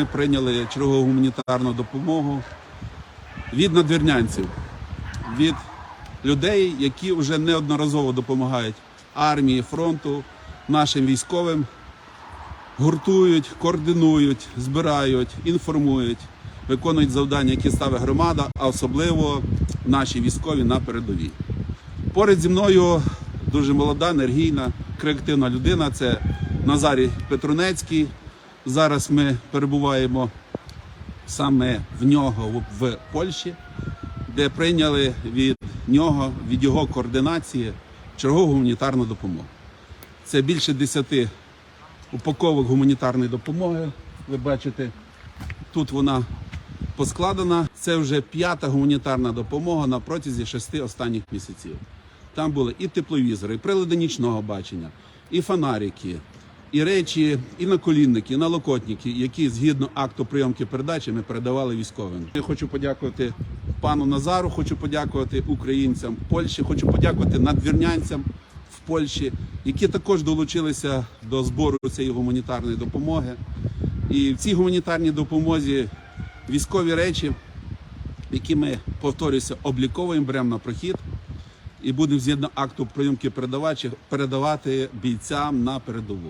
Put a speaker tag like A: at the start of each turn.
A: ми прийняли чергову гуманітарну допомогу від надвірнянців, від людей, які вже неодноразово допомагають армії, фронту, нашим військовим, гуртують, координують, збирають, інформують, виконують завдання, які ставить громада, а особливо наші військові на передовій. Поряд зі мною дуже молода, енергійна, креативна людина. Це Назарій Петрунецький. Зараз ми перебуваємо саме в нього в- Польщі, де прийняли від нього, від його координації чергову гуманітарну допомогу. Це більше 10 упаковок гуманітарної допомоги. Ви бачите, тут вона поскладена. Це вже п'ята гуманітарна допомога на протязі шести останніх місяців. Там були і тепловізори, і прилади нічного бачення, і фонарики, і речі, і наколінники, і налокотники, які згідно акту прийомки передачі ми передавали військовим. Я хочу подякувати пану Назару, хочу подякувати українцям Польщі, хочу подякувати надвірнянцям в Польщі, які також долучилися до збору цієї гуманітарної допомоги. І в цій гуманітарній допомозі військові речі, які ми повторюся, обліковуємо, беремо на прохід і будемо згідно акту прийомки передавачі передавати бійцям на передову.